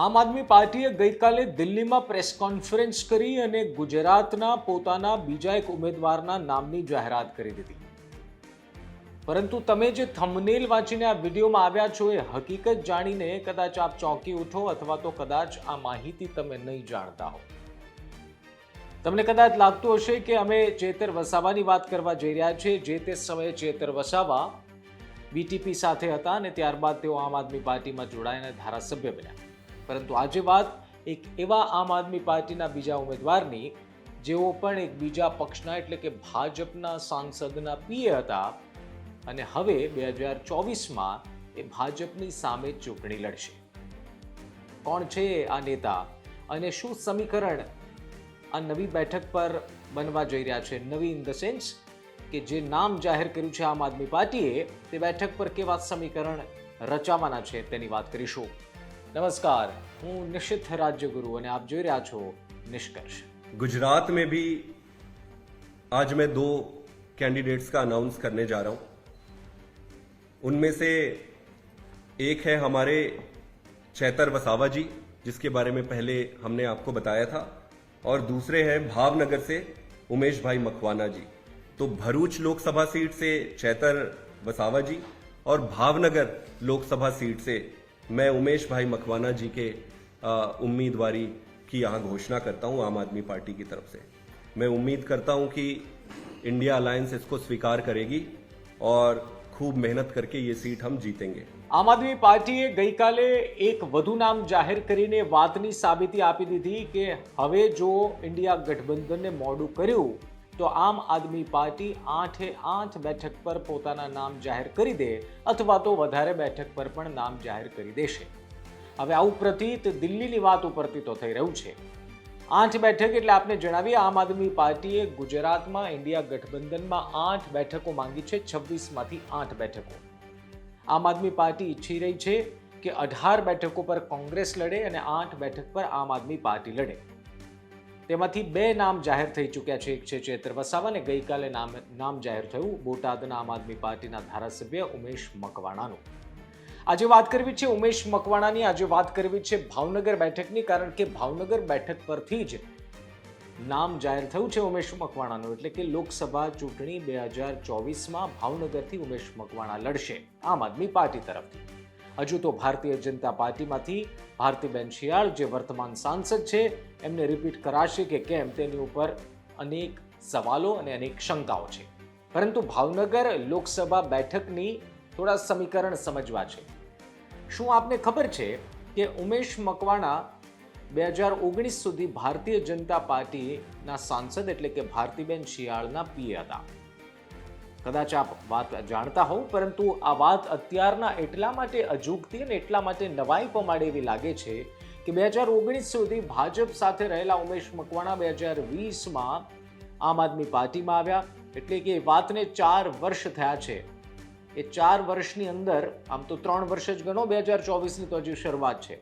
આમ આદમી પાર્ટીએ ગઈકાલે દિલ્હીમાં પ્રેસ કોન્ફરન્સ કરી અને ગુજરાતના પોતાના બીજા એક ઉમેદવારના નામની જાહેરાત કરી દીધી. પરંતુ તમે જે થંબનેલ વાંચીને આ વિડીયોમાં આવ્યા છો એ હકીકત જાણીને કદાચ આપ ચોંકી ઉઠો અથવા તો કદાચ આ માહિતી તમે નહીં જાણતા હો. તમને કદાચ લાગતું હશે કે અમે ચેતર વસાવાની વાત કરવા જઈ રહ્યા છીએ, જે તે સમયે ચેતર વસાવા બીટીપી સાથે હતા અને ત્યારબાદ તેઓ આમ આદમી પાર્ટીમાં જોડાઈને ધારાસભ્ય બન્યા. પરંતુ આજે વાત એક એવા આમ આદમી પાર્ટીના બીજા ઉમેદવારની, જેઓ પણ એક બીજા પક્ષના એટલે કે ભાજપના સાંસદના પીએ હતા અને હવે બે હજાર ચોવીસમાં એ ભાજપની સામે ચૂંટણી લડશે. કોણ છે આ નેતા અને શું સમીકરણ આ નવી બેઠક પર બનવા જઈ રહ્યા છે? નવી ઇન ધ સેન્સ કે જે નામ જાહેર કર્યું છે આમ આદમી પાર્ટીએ, તે બેઠક પર કેવા સમીકરણ રચાવાના છે તેની વાત કરીશું. નમસ્કાર હું નિશિત રાજ્યગુરુ અને આપ જોઈ રહ્યા છો નિષ્કર્ષ गुजरात में भी आज मैं दो कैंडिडेट्स का अनाउंस करने जा रहा हूं उनमें से एक है हमारे चैतर वसावा जी जिसके बारे में पहले हमने आपको बताया था और दूसरे हैं भावनगर से उमेश भाई मकवाना जी तो भरूच लोकसभा सीट से चैतर वसावा जी और भावनगर लोकसभा सीट से मैं उमेश भाई मकवाना जी के अ, उम्मीदवारी की यहाँ घोषणा करता हूँ आम आदमी पार्टी की तरफ से मैं उम्मीद करता हूँ कि इंडिया अलायंस इसको स्वीकार करेगी और खूब मेहनत करके ये सीट हम जीतेंगे આમ આદમી પાર્ટીએ ગઈકાલે એક વધુ નામ જાહેર કરીને વાતની સાબિતી આપી દીધી કે હવે જો ઇન્ડિયા ગઠબંધનને મોડું કર્યું તો આમ આદમી પાર્ટી આઠે આઠ બેઠક પર પોતાના નામ જાહેર કરી દે અથવા તો વધારે બેઠક પર પણ નામ જાહેર કરી દેશે. હવે આવું પ્રતીત દિલ્હીની વાત ઉપરથી તો થઈ રહ્યું છે. આઠ બેઠક એટલે આપને જણાવીએ, આમ આદમી પાર્ટીએ ગુજરાતમાં ઇન્ડિયા ગઠબંધનમાં આઠ બેઠકો માંગી છે, છવ્વીસમાંથી આઠ બેઠકો. આમ આદમી પાર્ટી ઈચ્છી રહી છે કે અઢાર બેઠકો પર કોંગ્રેસ લડે અને આઠ બેઠક પર આમ આદમી પાર્ટી લડે. તેમાંથી બે નામ જાહેર થઈ ચૂક્યા છે. એક છે ચેતર વસાવા ગઈકાલે નામ નામ જાહેર થયું. બોટાદના આમ આદમી પાર્ટીના ધારાસભ્ય ઉમેશ મકવાણાનું. આજે વાત કરવી છે ઉમેશ મકવાણાની. આજે વાત કરવી છે ભાવનગર બેઠકની, કારણ કે ભાવનગર બેઠક પરથી જ નામ જાહેર થયું છે ઉમેશ મકવાણાનું. એટલે કે લોકસભા ચૂંટણી બે હજાર ચોવીસમાં ભાવનગરથી ઉમેશ મકવાણા લડશે આમ આદમી પાર્ટી તરફથી. હજુ તો ભારતીય જનતા પાર્ટીમાંથી ભારતીબેન શિયાળ, જે વર્તમાન સાંસદ છે, એમને રિપીટ કરાશે કે કેમ તેની ઉપર અનેક સવાલો અને અનેક શંકાઓ છે. પરંતુ ભાવનગર લોકસભા બેઠકની થોડા સમીકરણ સમજવા છે. શું આપને ખબર છે કે ઉમેશ મકવાણા બે હજાર ઓગણીસ સુધી ભારતીય જનતા પાર્ટીના સાંસદ એટલે કે ભારતીબેન શિયાળના પીએ હતા? કદાચ આપ વાત જાણતા હોવ, પરંતુ આ વાત અત્યારના એટલા માટે અજુગતી અને એટલા માટે નવાઈ પમાડે એવી લાગે છે કે બે હજાર ઓગણીસ સુધી ભાજપ સાથે રહેલા ઉમેશ મકવાણા બે હજાર વીસમાં આમ આદમી પાર્ટીમાં આવ્યા. એટલે કે વાતને ચાર વર્ષ થયા છે. એ ચાર વર્ષની અંદર, આમ તો ત્રણ વર્ષ જ ગણો, બે હજાર ચોવીસની તો હજી શરૂઆત છે.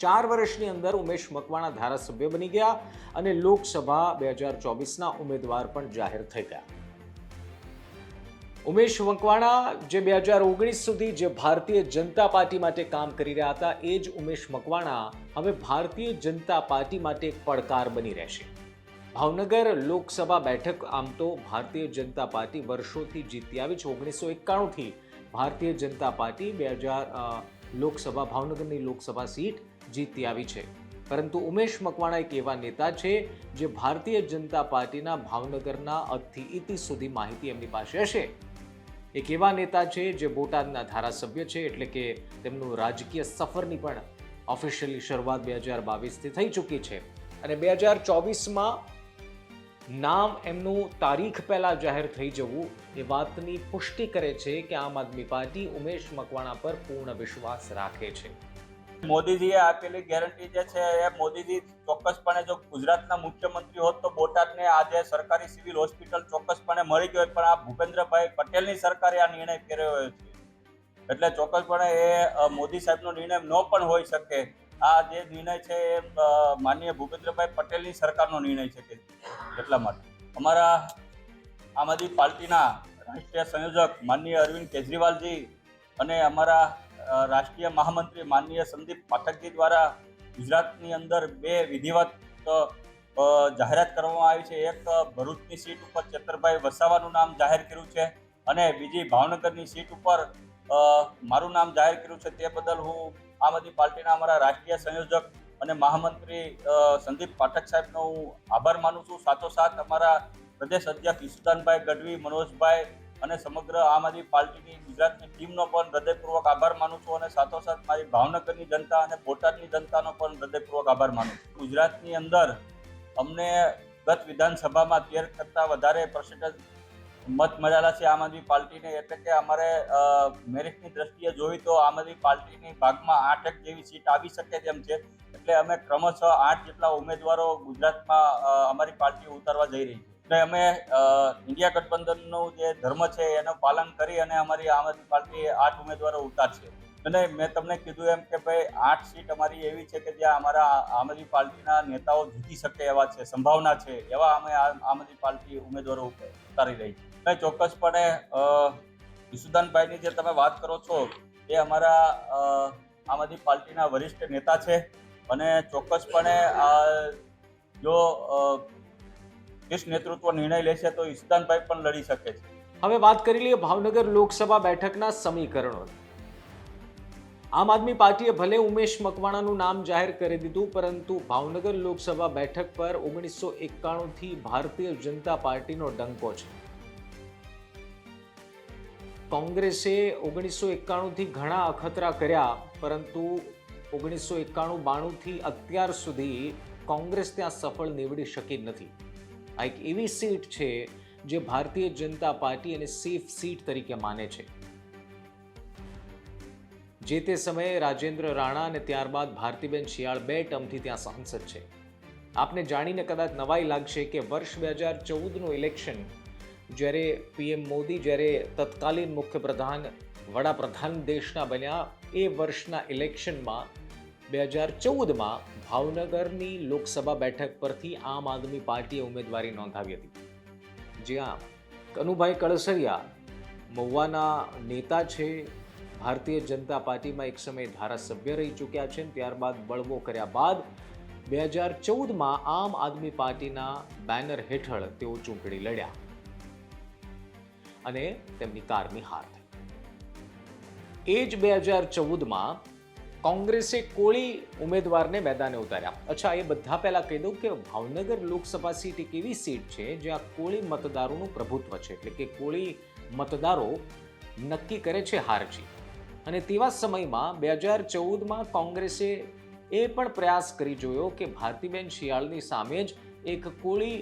ચાર વર્ષની અંદર ઉમેશ મકવાણા ધારાસભ્ય બની ગયા અને લોકસભા બે હજાર ચોવીસના ઉમેદવાર પણ જાહેર થઈ ગયા. ઉમેશ મકવાણા જે બે હજાર ઓગણીસ સુધી જે ભારતીય જનતા પાર્ટી માટે કામ કરી રહ્યા હતા, એ જ ઉમેશ મકવાણા હવે ભારતીય જનતા પાર્ટી માટે પડકાર બની રહેશે. ભાવનગર લોકસભા બેઠક આમ તો ભારતીય જનતા પાર્ટી વર્ષોથી જીતી આવી છે. ઓગણીસો એકાણુંથી ભારતીય જનતા પાર્ટી બે હજાર લોકસભા, ભાવનગરની લોકસભા સીટ જીતી આવી છે. પરંતુ ઉમેશ મકવાણા એક એવા નેતા છે, જે ભારતીય જનતા પાર્ટીના, ભાવનગરના અથી ઇતિ સુધી માહિતી એમની પાસે હશે. એક એવા નેતા છે જે બોટાદના ધારાસભ્ય છે, એટલે કે તેમનું રાજકીય સફરની પણ ઓફિશિયલી શરૂઆત બે હજાર બાવીસથી થઈ ચૂકી છે. અને બે હજાર ચોવીસમાં નામ એમનું તારીખ પહેલાં જાહેર થઈ જવું એ વાતની પુષ્ટિ કરે છે કે આમ આદમી પાર્ટી ઉમેશ મકવાણા પર પૂર્ણ વિશ્વાસ રાખે છે. મોદીજીએ આપેલી ગેરંટી જે છે એ મોદીજી ચોક્કસપણે જો ગુજરાતના મુખ્યમંત્રી હોત તો બોટાદને આજે સરકારી સિવિલ હોસ્પિટલ ચોક્કસપણે મળી ગયો પણ આ ભૂપેન્દ્રભાઈ પટેલની સરકારે આ નિર્ણય કર્યો છે. એટલે ચોક્કસપણે એ મોદી સાહેબનો નિર્ણય ન પણ હોઈ શકે. આ જે નિર્ણય છે એ માનીય ભૂપેન્દ્રભાઈ પટેલની સરકારનો નિર્ણય છે કે એટલા માટે. અમારા આમ આદમી પાર્ટીના રાષ્ટ્રીય સંયોજક માનનીય અરવિંદ કેજરીવાલજી અને અમારા રાષ્ટ્રીય મહામંત્રી માનનીય સંદીપ પાઠકજી દ્વારા ગુજરાતની અંદર બે વિધિવત જાહેરાત કરવામાં આવી છે. એક ભરૂચની સીટ ઉપર ચેતરભાઈ વસાવાનું નામ જાહેર કર્યું છે અને બીજી ભાવનગરની સીટ ઉપર મારું નામ જાહેર કર્યું છે. તે બદલ હું આમ આદમી પાર્ટીના અમારા રાષ્ટ્રીય સંયોજક અને મહામંત્રી સંદીપ પાઠક સાહેબનો હું આભાર માનું છું. સાથોસાથ અમારા પ્રદેશ અધ્યક્ષ ઈશુદાનભાઈ ગઢવી, મનોજભાઈ અને સમગ્ર આમ આદમી પાર્ટીની ગુજરાતની ટીમનો પણ હૃદયપૂર્વક આભાર માનું છું અને સાથોસાથ મારી ભાવનગરની જનતા અને બોટાદની જનતાનો પણ હૃદયપૂર્વક આભાર માનું છું. ગુજરાતની અંદર અમને ગત વિધાનસભામાં તેર કરતાં વધારે પર્સન્ટેજ મત મળેલા છે આમ આદમી પાર્ટીને, એટલે કે અમારે મેરિટની દ્રષ્ટિએ જોઈ તો આમ આદમી પાર્ટીની ભાગમાં આઠ એક જેવી સીટ આવી શકે તેમ છે. એટલે અમે ક્રમશઃ આઠ જેટલા ઉમેદવારો ગુજરાતમાં અમારી પાર્ટી ઉતારવા જઈ રહી છે. એટલે અમે ઇન્ડિયા ગઠબંધનનું જે ધર્મ છે એનું પાલન કરી અને અમારી આમ આદમી પાર્ટી આઠ ઉમેદવારો ઉતારશે અને મેં તમને કીધું એમ કે ભાઈ, આઠ સીટ અમારી એવી છે કે જ્યાં અમારા આમ આદમી પાર્ટીના નેતાઓ જીતી શકે એવા છે, સંભાવના છે, એવા અમે આમ આદમી પાર્ટી ઉમેદવારો ઉતારી રહી છે. અને ચોક્કસપણે યુસુદાનભાઈની જે તમે વાત કરો છો, એ અમારા આમ આદમી પાર્ટીના વરિષ્ઠ નેતા છે. અને ચોક્કસપણે જો અ, શીર્ષ નેતૃત્વ નિર્ણય લેશે તો ઈશુદાનભાઈ પણ લડી શકે છે. હવે વાત કરી લઈએ ભાવનગર લોકસભા બેઠકના સમીકરણો આમ આદમી પાર્ટીએ ભલે ઉમેશ મકવાણાનું નામ જાહેર કરી દીધું પરંતુ ભાવનગર લોકસભા બેઠક પર ઓગણીસો એકાણુંથી ભારતીય જનતા પાર્ટીનો ડંકો છે. કોંગ્રેસે ઓગણીસો એકાણુંથી ઘણા અખતરા કર્યા પરંતુ ઓગણીસો એકાણું બાણુંથી અત્યાર સુધી કોંગ્રેસ ત્યાં સફળ નીવડી શકી નથી. આ એક એવી સીટ છે જે ભારતીય જનતા પાર્ટી અને સેફ સીટ તરીકે માને છે. જે તે સમયે રાજેન્દ્ર રાણા અને ત્યારબાદ ભારતીબેન શિયાળ બે ટર્મથી ત્યાં સાંસદ છે. આપને જાણીને કદાચ નવાઈ લાગશે કે વર્ષ બે હજાર ચૌદનું ઇલેક્શન જ્યારે પીએમ મોદી જ્યારે તત્કાલીન મુખ્યપ્રધાન, વડાપ્રધાન દેશના બન્યા એ વર્ષના ઇલેક્શનમાં બે હજાર ચૌદમાં ભાવનગરની લોકસભા બેઠક પરથી આમ આદમી પાર્ટીએ ઉમેદવારી નોંધાવી હતી. જ્યાં કનુભાઈ કળસરિયા મહુવાના નેતા છે, ભારતીય જનતા પાર્ટીમાં એક સમયે ધારાસભ્ય રહી ચૂક્યા છે ત્યારબાદ બળવો કર્યા બાદ બે હજાર ચૌદમાં આમ આદમી પાર્ટીના બેનર હેઠળ તેઓ ચૂંટણી લડ્યા અને તેમની કારની હાર થઈ. એ જ બે હજાર ચૌદમાં કોંગ્રેસે કોળી ઉમેદવારને મેદાને ઉતાર્યા. અચ્છા, એ બધા પહેલાં કહી દઉં કે ભાવનગર લોકસભા સીટ એક એવી સીટ છે જ્યાં કોળી મતદારોનું પ્રભુત્વ છે. એટલે કે કોળી મતદારો નક્કી કરે છે હારજી અને તેવા સમયમાં બે હજાર ચૌદમાં કોંગ્રેસે એ પણ પ્રયાસ કરી જોયો કે ભારતીબેન શિયાળની સામે જ એક કોળી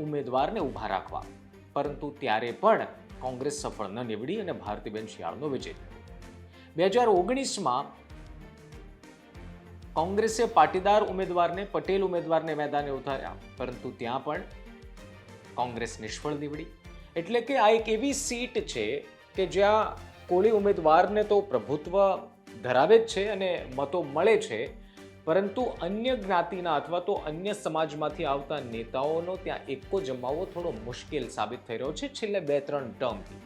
ઉમેદવારને ઊભા રાખવા. પરંતુ ત્યારે પણ કોંગ્રેસ સફળ ન નીવડી અને ભારતીબેન શિયાળનો વિજય. બે હજાર ઓગણીસમાં કોંગ્રેસે પાટીદાર ઉમેદવારને, પટેલ ઉમેદવારને મેદાને ઉતાર્યા. પરંતુ ત્યાં પણ કોંગ્રેસ નિષ્ફળ નીવડી. એટલે કે આ એક એવી સીટ છે કે જ્યાં કોળી ઉમેદવારને તો પ્રભુત્વ ધરાવે જ છે અને મતો મળે છે, પરંતુ અન્ય જ્ઞાતિના અથવા તો અન્ય સમાજમાંથી આવતા નેતાઓનો ત્યાં એકો જમાવવો થોડો મુશ્કેલ સાબિત થઈ રહ્યો છે છેલ્લે બે ત્રણ ટર્મથી.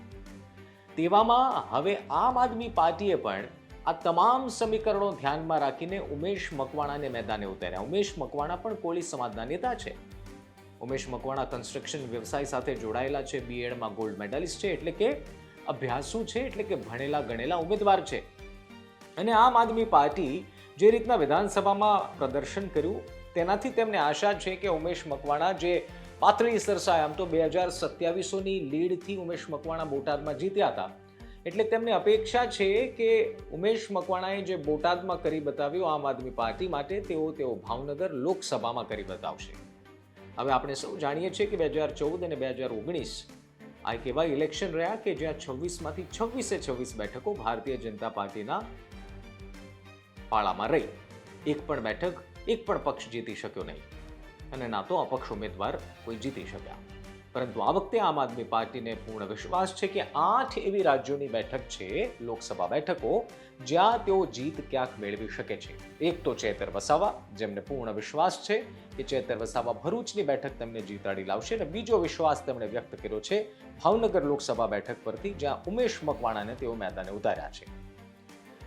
તેવામાં હવે આમ આદમી પાર્ટીએ પણ આ તમામ સમીકરણો ધ્યાનમાં રાખીને ઉમેશ મકવાણાને મેદાને ઉતાર્યા. ઉમેશ મકવાણા પણ કોળી સમાજના નેતા છે. ઉમેશ મકવાણા કન્સ્ટ્રક્શન વ્યવસાય સાથે જોડાયેલા છે. બીએડમાં ગોલ્ડ મેડલિસ્ટ છે. એટલે કે અભ્યાસુ છે. એટલે કે ભણેલા ગણેલા ઉમેદવાર છે. અને આમ આદમી પાર્ટી જે રીતના વિધાનસભામાં પ્રદર્શન કર્યું, તેનાથી તેમને આશા છે કે ઉમેશ મકવાણા જે પાતળી સરસાય આમ તો બે હજાર સત્યાવીસોની લીડથી ઉમેશ મકવાણા બોટાદમાં જીત્યા હતા એટલે તેમની અપેક્ષા છે કે ઉમેશ મકવાણાએ જે બોટાદમાં કરી બતાવ્યું આમ આદમી પાર્ટી માટે, તેઓ તેઓ ભાવનગર લોકસભામાં કરી બતાવશે. હવે આપણે સૌ જાણીએ છીએ કે બે હજાર ચૌદ અને બે હજાર ઓગણીસ આ એક એવા ઇલેક્શન રહ્યા કે જ્યાં છવ્વીસમાંથી છવ્વીસે છવ્વીસ બેઠકો ભારતીય જનતા પાર્ટીના પાળામાં રહી. એક પણ બેઠક, એક પણ પક્ષ જીતી શક્યો નહીં. અને ના તો અપક્ષ ઉમેદવાર કોઈ જીતી શક્યા. પરંતુ આ વખતે આમ આદમી પાર્ટીને પૂર્ણ વિશ્વાસ છે કે આઠ એવી રાજ્યોની બેઠક છે, લોકસભા બેઠકો, જ્યાં તેઓ જીત ક્યાંક મેળવી શકે છે. એક તો ચેતર વસાવા, જેમને પૂર્ણ વિશ્વાસ છે કે ચેતર વસાવા ભરૂચની બેઠક તેમને જીતાડી લાવશે અને બીજો વિશ્વાસ તેમણે વ્યક્ત કર્યો છે ભાવનગર લોકસભા બેઠક પરથી, જ્યાં ઉમેશ મકવાણાને તેઓ મેદાને ઉતાર્યા છે.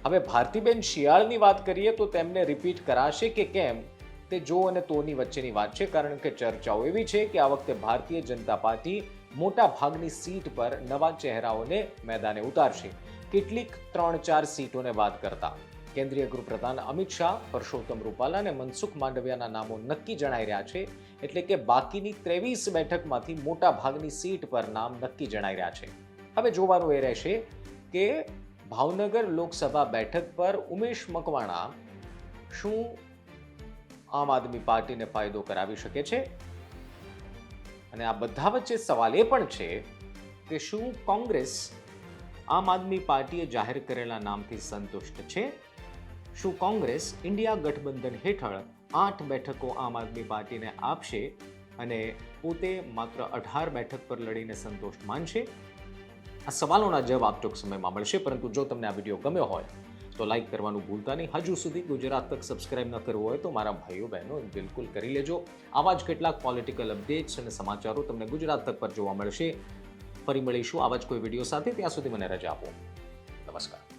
હવે ભારતીબેન શિયાળની વાત કરીએ તો તેમને રિપીટ કરાશે કે કેમ? તે જો અને તોની વચ્ચેની વાત છે, કારણ કે ચર્ચાઓ એવી છે કે આ વખતે ભારતીય જનતા પાર્ટી મોટા ભાગની સીટ પર નવા ચહેરાઓને મેદાને ઉતારશે. કેટલીક ત્રણ ચાર સીટોને વાત કરતા. કેન્દ્રીય ગૃહપ્રધાન અમિત શાહ, પરસોત્તમ રૂપાલા અને મનસુખ માંડવિયાના નામો નક્કી જણાઈ રહ્યા છે, એટલે કે બાકીની ત્રેવીસ બેઠકમાંથી મોટા ભાગની સીટ પર નામ નક્કી જણાઈ રહ્યા છે. હવે જોવાનું એ રહેશે કે ભાવનગર લોકસભા બેઠક પર ઉમેશ મકવાણા શું આમ આદમી પાર્ટીને ફાયદો કરાવી શકે છે. અને આ બધા વચ્ચે સવાલ એ પણ છે કે શું કોંગ્રેસ આમ આદમી પાર્ટીએ જાહેર કરેલા નામથી સંતુષ્ટ છે? શું કોંગ્રેસ ઇન્ડિયા ગઠબંધન હેઠળ આઠ બેઠકો આમ આદમી પાર્ટીને આપશે અને પોતે માત્ર અઢાર બેઠક પર લડીને સંતોષ માનશે? આ સવાલોના જવાબ ટૂંક સમયમાં મળશે, પરંતુ જો તમને આ વીડિયો ગમ્યો હોય તો લાઈક કરવાનું ભૂલતા નહીં. હજુ સુધી ગુજરાત તક સબસ્ક્રાઇબ ન કરવું હોય તો મારા ભાઈઓ બહેનો બિલકુલ કરી લેજો. આવા જ કેટલાક પોલિટિકલ અપડેટ્સ અને સમાચારો તમને ગુજરાત તક પર જોવા મળશે. ફરી મળીશું આવા જ કોઈ વીડિયો સાથે. ત્યાં સુધી મને રજા આપો. નમસ્કાર.